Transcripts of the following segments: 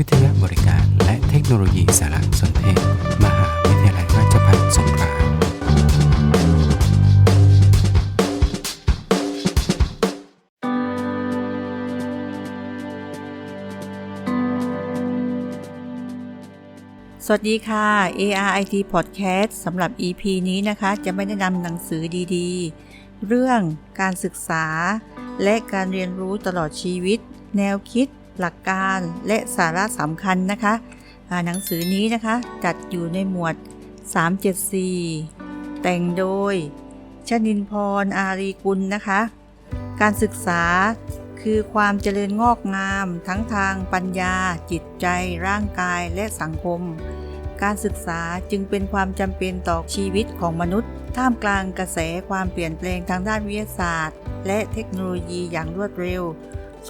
วิทยาบริการและเทคโนโลยีสารสนเทศ มหาวิทยาลัยราชภัฏสงขลาสวัสดีค่ะ ARIT Podcast สำหรับ EP นี้นะคะ จะไม่แนะนำหนังสือดีๆ เรื่องการศึกษา และการเรียนรู้ตลอดชีวิต แนวคิด หลักการและสาระสำคัญนะคะหนังสือนี้นะคะจัดอยู่ในหมวด 374 แต่งโดยชนินพรอารีกุลนะคะ การศึกษาคือความเจริญงอกงาม ทั้งทางปัญญา จิตใจ ร่างกายและสังคม การศึกษาจึงเป็นความจำเป็นต่อชีวิตของมนุษย์ ท่ามกลางกระแสความเปลี่ยนแปลงทางด้านวิทยาศาสตร์ และเทคโนโลยีอย่างรวดเร็ว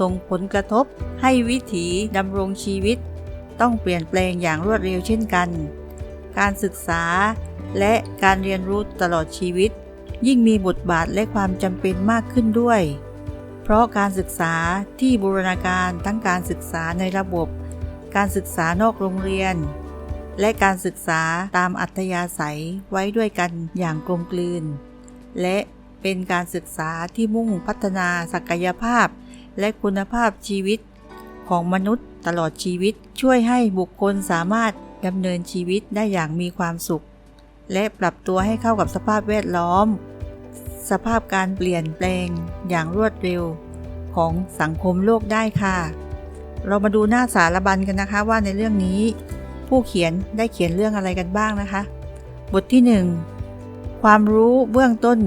ส่งผลกระทบให้วิถีดำรงชีวิต ต้องเปลี่ยนแปลงอย่างรวดเร็วเช่นกัน การศึกษาและการเรียนรู้ตลอดชีวิต ยิ่งมีบทบาทและความจำเป็นมากขึ้นด้วย เพราะการศึกษาที่บูรณาการทั้งการศึกษาในระบบ การศึกษานอกโรงเรียน และการศึกษาตามอัธยาศัยไว้ด้วยกันอย่างกลมกลืน และเป็นการศึกษาที่มุ่งพัฒนาศักยภาพ และคุณภาพชีวิตของมนุษย์ตลอดชีวิตช่วยให้บุคคลสามารถดำเนินชีวิตได้อย่างมีความสุข และปรับตัวให้เข้ากับสภาพแวดล้อม สภาพการเปลี่ยนแปลงอย่างรวดเร็วของสังคมโลกได้ค่ะ เรามาดูหน้าสารบัญกันนะคะว่าในเรื่องนี้ ผู้เขียนได้เขียนเรื่องอะไรกันบ้างนะคะ บทที่ 1 ความรู้เบื้องต้น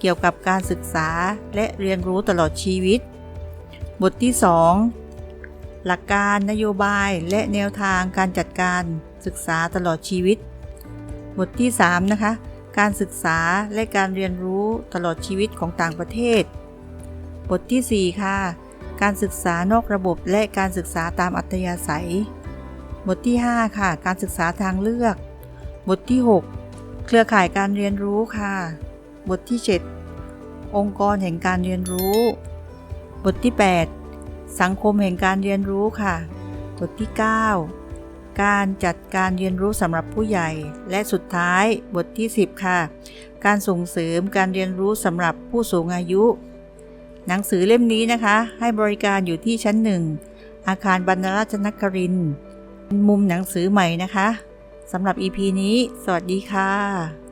เกี่ยวกับการศึกษาและเรียนรู้ตลอดชีวิต บทที่ 2 หลักการนโยบายและแนวทางการจัดการศึกษาตลอดชีวิต บทที่ 3 นะคะ การศึกษาและการเรียนรู้ตลอดชีวิตของต่างประเทศ บทที่ 4 ค่ะ การศึกษานอกระบบและการศึกษาตามอัธยาศัย บทที่ 5 ค่ะ การศึกษาทางเลือก บทที่ 6 เครือข่ายการเรียนรู้ค่ะ บทที่ 7 องค์กรแห่งการเรียนรู้ บทที่ 8 สังคมแห่งการเรียนรู้ค่ะ บทที่ 9 การจัดการเรียนรู้สำหรับผู้ใหญ่ และสุดท้ายบทที่ 10 ค่ะ การส่งเสริมการเรียนรู้สำหรับผู้สูงอายุ หนังสือเล่มนี้นะคะ ให้บริการอยู่ที่ชั้นหนึ่งอาคารบรรณราชนครินทร์เป็นมุมหนังสือใหม่นะคะสำหรับ EP นี้ สวัสดีค่ะ